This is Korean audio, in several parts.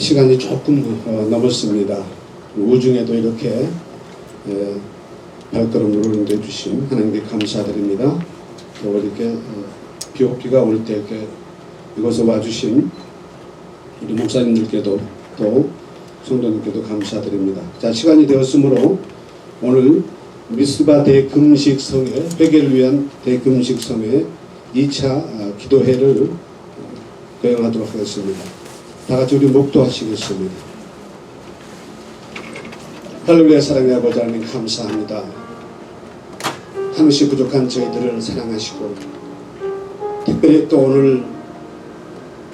시간이 조금 어, 넘었습니다. 우중에도 이렇게 에, 발걸음을 내주신 하나님께 감사드립니다. 또 이렇게 어, 비, 비가 올 때 이렇게 이곳에 와주신 우리 목사님들께도 또 성도님께도 감사드립니다. 자 시간이 되었으므로 오늘 미스바 대금식성회 회개를 위한 대금식성회 2차 아, 기도회를 거행하도록 하겠습니다. 다 같이 우리 목도하시겠습니다. 할렐루야 사랑의 아버지 하나님 감사합니다. 한없이 부족한 저희들을 사랑하시고 특별히 또 오늘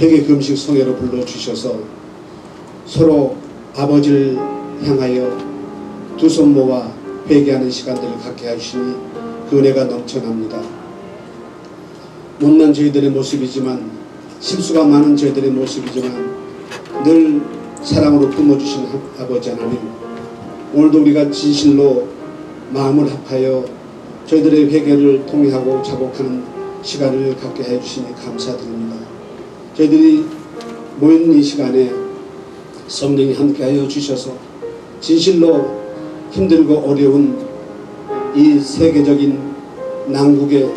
회개 금식 성회로 불러주셔서 서로 아버지를 향하여 두 손 모아 회개하는 시간들을 갖게 하시니 그 은혜가 넘쳐납니다. 못난 저희들의 모습이지만 실수가 많은 저희들의 모습이지만 늘 사랑으로 품어주신 하- 아버지 하나님 오늘도 우리가 진실로 마음을 합하여 저희들의 회개를 통회하고 자복하는 시간을 갖게 해주시니 감사드립니다. 저희들이 모인 이 시간에 성령이 함께하여 주셔서 진실로 힘들고 어려운 이 세계적인 난국에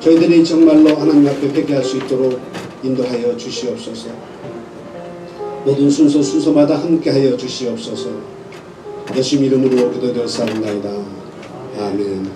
저희들이 정말로 하나님 앞에 회개할 수 있도록 인도하여 주시옵소서. 모든 순서 순서마다 함께하여 주시옵소서. 예수님 이름으로 기도되었사옵나이다. 아멘.